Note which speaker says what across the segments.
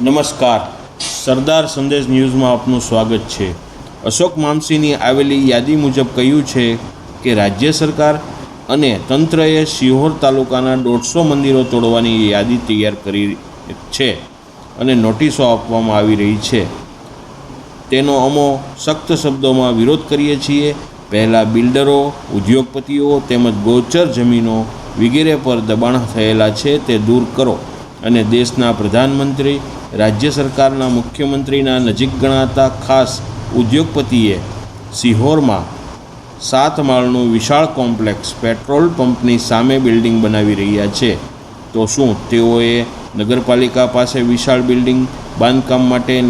Speaker 1: નમસ્કાર. સરદાર સંદેશ ન્યૂઝમાં આપનું સ્વાગત છે. અશોક મામસીની આવેલી યાદી મુજબ કહ્યું છે કે રાજ્ય સરકાર અને તંત્રએ સિહોર તાલુકાના દોઢસો મંદિરો તોડવાની યાદી તૈયાર કરી છે અને નોટિસો આપવામાં આવી રહી છે. તેનો અમો સખ્ત શબ્દોમાં વિરોધ કરીએ છીએ. પહેલાં બિલ્ડરો, ઉદ્યોગપતિઓ તેમજ ગોચર જમીનો વગેરે પર દબાણ થયેલા છે તે દૂર કરો અને દેશના પ્રધાનમંત્રી રાજ્ય સરકારના મુખ્યમંત્રીના નજીક ગણાતા ખાસ ઉદ્યોગપતિએ સિહોરમાં સાત માળનું વિશાળ કોમ્પ્લેક્સ પેટ્રોલ પંપની સામે બિલ્ડિંગ બનાવી રહ્યા છે. તો શું તેઓએ નગરપાલિકા પાસે વિશાળ બિલ્ડિંગ બાંધકામ માટે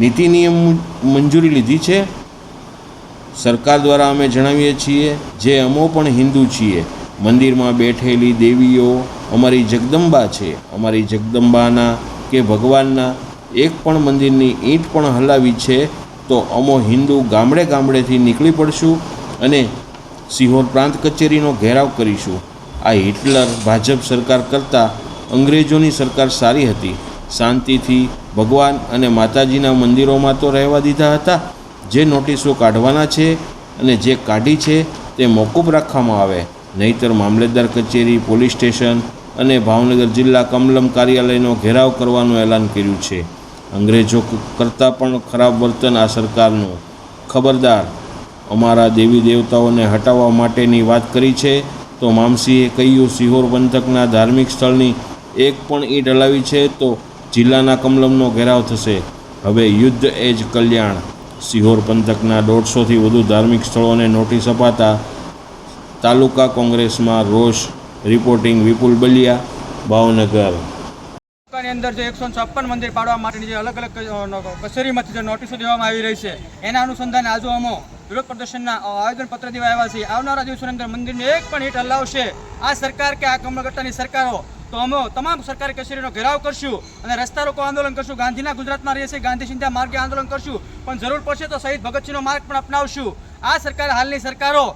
Speaker 1: નીતિ નિયમ મંજૂરી લીધી છે? સરકાર દ્વારા અમે જણાવીએ છીએ, જે અમો પણ હિન્દુ છીએ. મંદિરમાં બેઠેલી દેવીઓ અમારી જગદંબા છે. અમારી જગદંબાના કે ભગવાનના એક પણ મંદિરની ઈંટ પણ હલાવી છે, તો અમો હિન્દુ ગામડે ગામડેથી નીકળી પડશું અને સિહોર પ્રાંત કચેરીનો ઘેરાવ કરીશું. આ હિટલર ભાજપ સરકાર કરતાં અંગ્રેજોની સરકાર સારી હતી. શાંતિથી ભગવાન અને માતાજીના મંદિરોમાં તો રહેવા દીધા હતા. જે નોટિસો કાઢવાના છે અને જે કાઢી છે તે મોકૂફ રાખવામાં આવે. નહીતર મામલતદાર કચેરી, પોલીસ સ્ટેશન અને ભાવનગર જિલ્લા કમલમ કાર્યાલયનો ઘેરાવ કરવાનું એલાન કર્યું છે. અંગ્રેજો કરતાં પણ ખરાબ વર્તન આ સરકારનું. ખબરદાર, અમારા દેવી દેવતાઓને હટાવવા માટેની વાત કરી છે, તો મામસીએ કહ્યું, સિહોર પંથકના ધાર્મિક સ્થળની એક પણ ઈંટ હલાવી છે, તો જિલ્લાના કમલમનો ઘેરાવ થશે. હવે યુદ્ધ એ જ કલ્યાણ. સિહોર પંથકના દોઢસોથી વધુ ધાર્મિક સ્થળોને નોટિસ અપાતા તાલુકા કોંગ્રેસમાં રોષ રિપોર્ટિંગ વિપુલ બલિયા, ભાવનગર.
Speaker 2: તાલુકાની અંદર જે એકસો છપ્પન મંદિર પાડવા માટેની જે અલગ અલગ કચેરીમાંથી જે નોટિસો દેવામાં આવી રહી છે, એના અનુસંધાને આજુ અમો વિરોધ પ્રદર્શનના આવેદનપત્ર દેવા આવ્યા છે આવનારા દિવસોની અંદર મંદિરને એક પણ હીટ હલાવશે આ સરકાર કે આ કમલગટ્ટાની સરકારો? તો અમે તમામ સરકારી કચેરીનો ઘેરાવ કરશું અને રસ્તા રોકો આંદોલન કરશું. ગાંધીના ગુજરાતમાં રહીએ છીએ, ગાંધી ચિંતા માર્ગે આંદોલન કરશું. પણ જરૂર પડશે તો શહીદ ભગતસિંહનો માર્ગ પણ અપનાવશું. આ સરકાર, હાલની સરકારો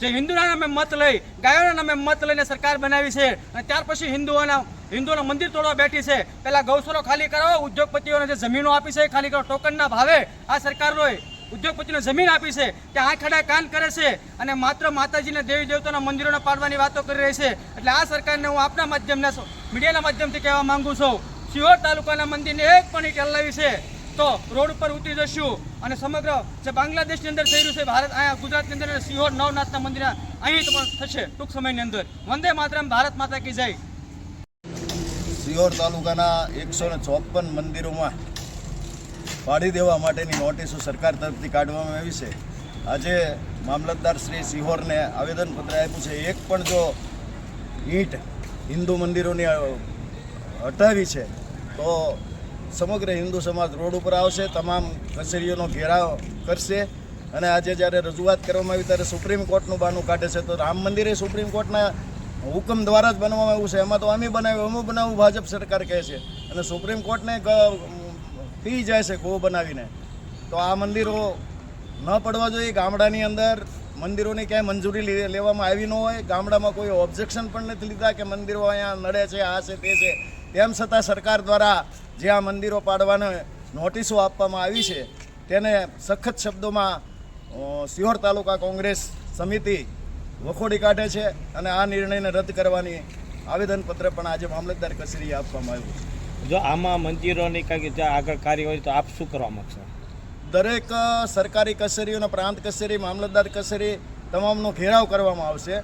Speaker 2: જે હિન્દુના નામે મત લઈ ગાયોના નામે મત લઈને સરકાર બનાવી છે. અને ત્યાર પછી હિન્દુઓના હિન્દુઓના મંદિર તોડવા બેઠી છે. પહેલા ગૌશાળો ખાલી કરાવો ઉદ્યોગપતિઓને જે જમીનો આપી છે ખાલી કરો. ટોકનના ભાવે આ સરકારોએ ઉદ્યોગપતિને જમીન આપી છે. કે આંખ ખડા કાન કરે છે. અને માત્ર માતાજીને દેવી દેવતાના મંદિરોને પાડવાની વાતો કરી રહી છે. એટલે આ સરકારને હું આપના માધ્યમના મીડિયાના માધ્યમથી કહેવા માંગુ છું. સિહોર તાલુકાના મંદિરને એક પણ ઈટ હલાવી છે. તો રોડ ઉપર ઉતરી જશું. અને સમગ્ર જે બાંગ્લાદેશની અંદર થઈ રહ્યું છે, ભારત અહીંયા ગુજરાતની અંદર સિંહોર નવનાથના મંદિર અહીં પણ થશે ટૂંક સમયની અંદર. વંદે માતરમ, ભારત માતા કી જય.
Speaker 3: સિહોર તાલુકાના એકસો ને ચોપન મંદિરોમાં પાડી દેવા માટેની નોટિસો સરકાર તરફથી કાઢવામાં આવી છે. આજે મામલતદાર શ્રી સિહોરને આવેદનપત્ર આપ્યું છે. એક પણ જો ઈંટ હિન્દુ મંદિરોની હટાવી છે, તો સમગ્ર હિન્દુ સમાજ રોડ ઉપર આવશે, તમામ કચેરીઓનો ઘેરાવ કરશે. અને આજે જ્યારે રજૂઆત કરવામાં આવી ત્યારે સુપ્રીમ કોર્ટનું બાનું કાઢે છે, તો રામ મંદિરે સુપ્રીમ કોર્ટના હુકમ દ્વારા જ બનાવવામાં આવ્યું છે. એમાં તો અમે બનાવ્યું અમે બનાવવું ભાજપ સરકાર કહે છે. અને સુપ્રીમ કોર્ટને પી જાય છે ગો બનાવીને. તો આ મંદિરો ન પડવા જોઈએ. ગામડાની અંદર મંદિરોની ક્યાંય મંજૂરી લેવામાં આવી ન હોય, ગામડામાં કોઈ ઓબ્જેક્શન પણ નથી લીધા કે મંદિરો અહીંયા નડે છે, આ છે, તે છે. તેમ છતાં સરકાર દ્વારા જે આ મંદિરો પાડવાને નોટિસો આપવામાં આવી છે, તેને સખત શબ્દોમાં સિહોર તાલુકા કોંગ્રેસ સમિતિ વખોડી કાઢે છે અને આ નિર્ણયને રદ કરવાની આવેદનપત્ર પણ આજે મામલતદાર કચેરીએ આપવામાં આવ્યું
Speaker 4: જો આમાં મંદિરોની કાંઈક આગળ કાર્ય હોય તો આપ શું કરવા માગશો?
Speaker 3: દરેક સરકારી કચેરીઓના પ્રાંત કચેરી મામલતદાર કચેરી તમામનો ઘેરાવ કરવામાં આવશે.